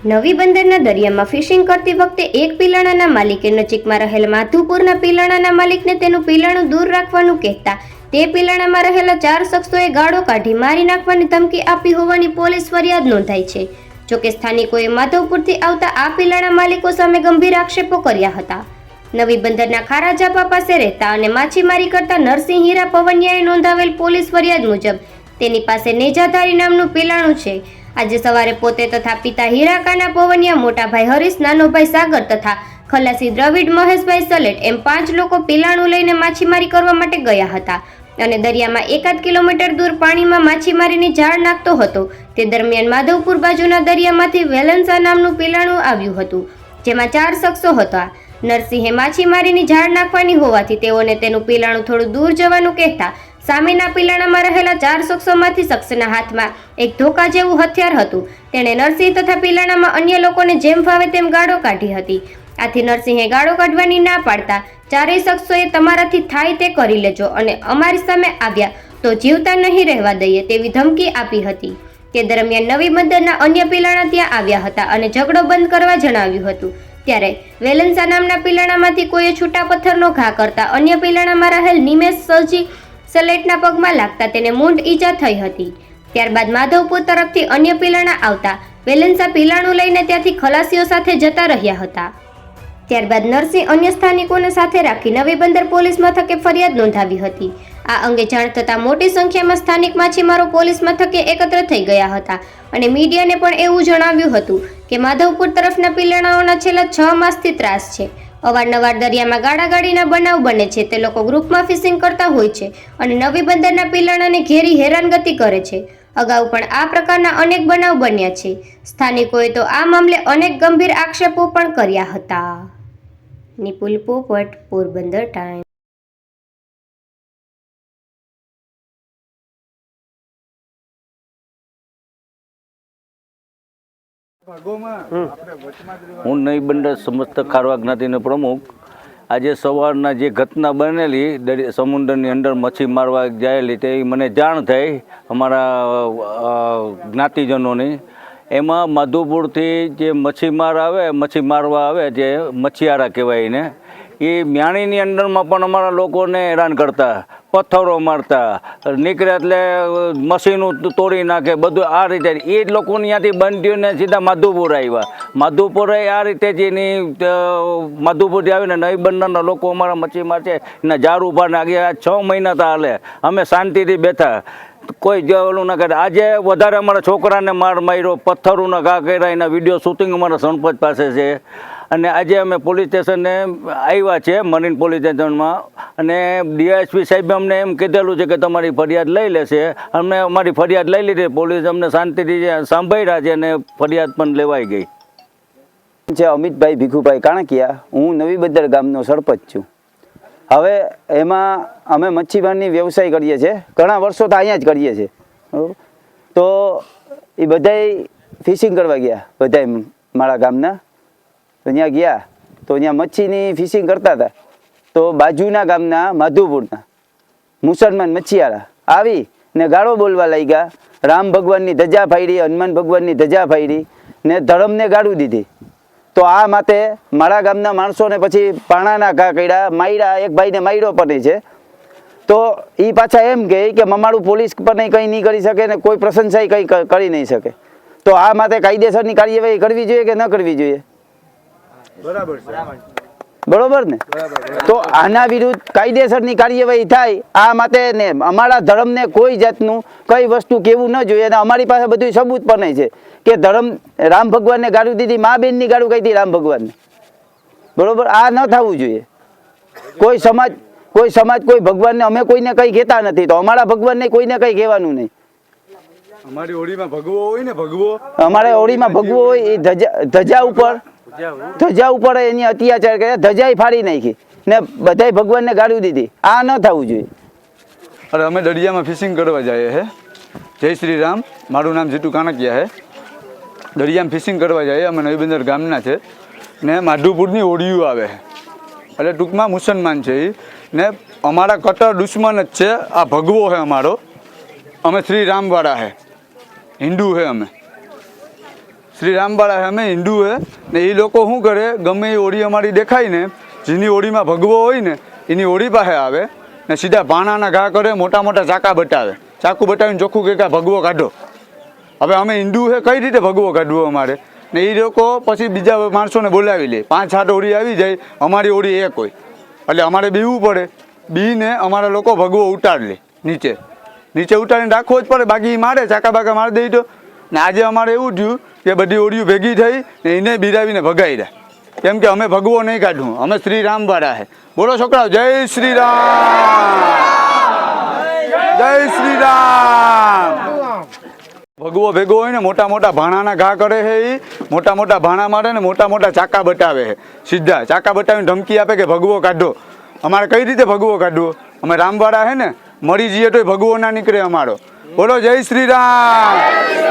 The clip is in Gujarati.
નવી બંદરના દરિયામાં ફિશિંગ કરતી વખતે એક પિલાણાના માલિકે નજીકમાં રહેલ માધુપુરના પિલાણાના માલિકને તેનું પિલાણું દૂર રાખવાનું કહેતા તે પિલાણામાં રહેલા ચાર શખ્સોએ ગાળો કાઢી મારી નાખવાની ધમકી આપી હોવાની પોલીસ ફરિયાદ નોંધાઈ છે. જોકે સ્થાનિકોએ માધવપુરથી આવતા આ પિલાણા માલિકો સામે ગંભીર આક્ષેપો કર્યા હતા. નવી બંદરના ખારાજાપા પાસે રહેતા અને માછીમારી કરતા નરસિંહ હીરા પવનિયાએ નોંધાવેલ પોલીસ ફરિયાદ મુજબ તેની પાસે નેજાધારી નામનું પિલાણું છે. આજે સવારે પોતે તથા પિતા હીરાકાના પવનિયા, મોટાભાઈ હરીશ, નાનોભાઈ સાગર તથા ખલાસી દ્રવિડ મહેશભાઈ સલેટ એમ પાંચ લોકો પિલાણું લઈને માછીમારી કરવા માટે ગયા હતા. અને દરિયામાં એકાદ કિલોમીટર દૂર પાણીમાં માછીમારીની જાળ નાખતો હતો. તે દરમિયાન માધવપુર બાજુના દરિયામાંથી વેલન્સા નામનું પિલાણું આવ્યું હતું, જેમાં ચાર શખ્સો હતા. નરસિંહે માછીમારીની જાળ નાખવાની હોવાથી તેઓને તેનું પિલાણું થોડું દૂર જવાનું કહેતા સામેના પિલાણામાં રહેલા ચાર શખ્સોમાંથી શખ્સના હાથમાં એક ધોકા જેવું હથિયાર હતું. તેણે નરસિંહ તથા પિલાણામાં અન્ય લોકોને જેમ ફાવે તેમ ગાળો કાઢી હતી. આથી નરસિંહે ગાળો કાઢવાની ના પાડતા ચારેય શખ્સોએ તમારાથી થાય તે કરી લેજો અને અમારી સામે આવ્યા તો જીવતા નહીં રહેવા દઈએ તેવી ધમકી આપી હતી. તે દરમિયાન નવી બંદરના અન્ય પિલાણા ત્યાં આવ્યા હતા અને ઝઘડો બંધ કરવા જણાવ્યું હતું. ત્યારે વેલન્સા નામના પિલાણામાંથી કોઈએ છૂટા પથ્થરનો ઘા કરતા અન્ય પિલાણામાં રહેલ નિમેશ સજી સલેટના પગમાં લાગતા તેને મૂંઢ ઈજા થઈ હતી. ત્યારબાદ માધવપુર તરફથી અન્ય પિલાણા આવતા વેલેન્સા પિલાણું લઈને ત્યાંથી ખલાસીઓ સાથે જતા રહ્યા હતા. ત્યારબાદ નરસિંહ અન્ય સ્થાનિકોને સાથે રાખી નવી બંદર પોલીસ મથકે ફરિયાદ નોંધાવી હતી. આ અંગે જાણ થતાં મોટી સંખ્યામાં સ્થાનિક માછીમારો પોલીસ મથકે એકત્ર થઈ ગયા હતા અને મીડિયાને પણ એવું જણાવ્યું હતું કે માધવપુર તરફના પિલાણાઓના છેલ્લા છ માસથી ત્રાસ છે. અવારનવાર દરિયામાં ગાડાગાડીના બનાવ બને છે. તે લોકો ગ્રુપમાં ફિશિંગ કરતા હોય છે અને નવી બંદરના પિલાણાને ઘેરી હેરાનગતિ કરે છે. અગાઉ પણ આ પ્રકારના અનેક બનાવ બન્યા છે. સ્થાનિકોએ તો આ મામલે અનેક ગંભીર આક્ષેપો પણ કર્યા હતા. નિપુલ પોપટ, પોરબંદર ટાઈમ હું નહીં બંદર સમસ્ત ખારવા જ્ઞાતિનો પ્રમુખ. આજે સવારના જે ઘટના બનેલી દરિયા સમુદ્રની અંદર મચ્છી મારવા જાયેલી તે મને જાણ થઈ અમારા જ્ઞાતિજનોની. એમાં માધુપુરથી જે મચ્છીમાર આવે મચ્છી મારવા આવે જે મચ્છિયારા કહેવાય એને એ મ્યાણીની અંદરમાં પણ અમારા લોકોને હેરાન કરતા, પથ્થરો મારતા, નીકળે એટલે મશીનો તોડી નાખે, બધું આ રીતે. એ જ લોકોને ત્યાંથી બંધ ને સીધા માધુપુર આવ્યા માધુપુર આ રીતે જ એની માધુપુરથી આવીને નવી બંદરના લોકો અમારા મચ્છીમાર છે. એના ઝાડ ઊભા નાખી છ મહિના તો હાલે. અમે શાંતિથી બેઠા. કોઈ ઓલું ના કરે. આજે વધારે અમારા છોકરાને માર માર્યો, પથ્થરોના ઘા કર્યા, એના વીડિયો શૂટિંગ અમારા સરપંચ પાસે છે. અને આજે અમે પોલીસ સ્ટેશને આવ્યા છે મરીન પોલીસ સ્ટેશનમાં. અને ડીએસપી સાહેબે અમને એમ કીધેલું છે કે તમારી ફરિયાદ લઈ લેશે. અમે અમારી ફરિયાદ લઈ લીધી. પોલીસ અમને શાંતિથી સાંભળ્યા છે અને ફરિયાદ પણ લેવાઈ ગઈ. છે અમિતભાઈ ભીખુભાઈ કાણકિયા. હું નવી બદર ગામનો સરપંચ છું. હવે એમાં અમે મચ્છીમારની વ્યવસાય કરીએ છીએ. ઘણા વર્ષો તો અહીંયા જ કરીએ છીએ. તો એ બધાય ફિશિંગ કરવા ગયા, બધાય મારા ગામના. તો ત્યાં ગયા. તો ત્યાં મચ્છીની ફિશિંગ કરતા હતા. તો બાજુના ગામના માધુપુરના મુસલમાન મચ્છીયારા આવી ને ગાળો બોલવા લાગ્યા. રામ ભગવાનની ધજા ફાડી, હનુમાન ભગવાનની ધજા ફાડી ને ધર્મને ગાળું દીધી. તો આ માટે મારા ગામના માણસોને પછી પાણાના ઘા કર્યા, માયરા, એક ભાઈને માયરો પણ છે. તો એ પાછા એમ કહે કે મમાડું પોલીસ પણ કંઈ નહીં કરી શકે ને કોઈ પ્રશંસાય કંઈ કરી નહીં શકે. તો આ માટે કાયદેસરની કાર્યવાહી કરવી જોઈએ કે ન કરવી જોઈએ? બરોબર ને? તો આના વિરુદ્ધ કાયદેસરની કાર્યવાહી થાય આ માટે ને અમારા ધર્મને કોઈ જાતનું કઈ વસ્તુ કેવું ન જોઈએ અને અમારી પાસે બધું સબૂત પણ છે કે ધર્મ રામ ભગવાનને ગાળું દીધી મા બેનની ગાળું કહી હતી રામ ભગવાનને. બરોબર? આ ન થવું જોઈએ. કોઈ સમાજ કોઈ સમાજ કોઈ ભગવાનને અમે કોઈને કંઈ કહેતા નથી તો અમારા ભગવાનને કોઈને કંઈ કહેવાનું નહીં. અમારી હોળીમાં ભગવો હોય ને ભગવો? અમારે હોળીમાં ભગવો હોય એ ધજા ધજા ઉપર ધજા ઉપર એની અત્યાચાર કર્યા ધજાઈ ફાડી નાખી. ને બધાય ભગવાનને ગાળ્યું દીધી. આ ન થવું જોઈએ. અરે અમે દરિયામાં ફિશિંગ કરવા જઈએ હે. જય શ્રી રામ. મારું નામ જીતુ કાણકિયા હે. દરિયામાં ફિશિંગ કરવા જઈએ. અમે નવીબંદર ગામના છે. ને માધુપુરની હોળીઓ આવે એટલે ટૂંકમાં મુસલમાન છે એ ને અમારા કટ્ટર દુશ્મન જ છે. આ ભગવો છે અમારો. અમે શ્રી રામવાળા હે. હિન્દુ હે અમે. શ્રી રામબાળા અમે હિન્દુ હે ને એ લોકો શું કરે? ગમે એ ઓળી અમારી દેખાય ને જેની ઓળીમાં ભગવો હોય ને, એની ઓળી પાસે આવે ને સીધા ભાણાના ઘા કરે, મોટા મોટા ચાકા બતાવે ચાકુ બટાવીને ચોખ્ખું કે ભગવો કાઢો. હવે અમે હિન્દુ હે, કઈ રીતે ભગવો કાઢવો અમારે? ને એ લોકો પછી બીજા માણસોને બોલાવી લે. પાંચ સાત ઓળી આવી જાય, અમારી ઓળી એક હોય. એટલે અમારે બીવું પડે. બીને અમારા લોકો ભગવો ઉતાર લે નીચે. નીચે ઉતારીને રાખવો જ પડે, બાકી એ મારે, ચાકા બાકા મારી દઈ દો ને આજે અમારે એવું થયું કે બધી ઓડિયું ભેગી થઈ ને એને બિરાવીને ભગાવી દે કેમ કે અમે ભગવો નહીં કાઢવું, અમે શ્રી રામ વાળા હે. બોલો છોકરાઓ, જય શ્રી રામ જય શ્રી રામ ભગવો ભેગો હોય ને મોટા મોટા ભાણાના ઘા કરે છે એ મોટા મોટા ભાણા મારે ને મોટા મોટા ચાકા બતાવે છે સીધા ચાકા બતાવીને ધમકી આપે કે ભગવો કાઢો. અમારે કઈ રીતે ભગવો કાઢવો? અમે રામવાળા હે ને, મરી જઈએ તો ભગવો ના નીકળે અમારો. બોલો જય શ્રી રામ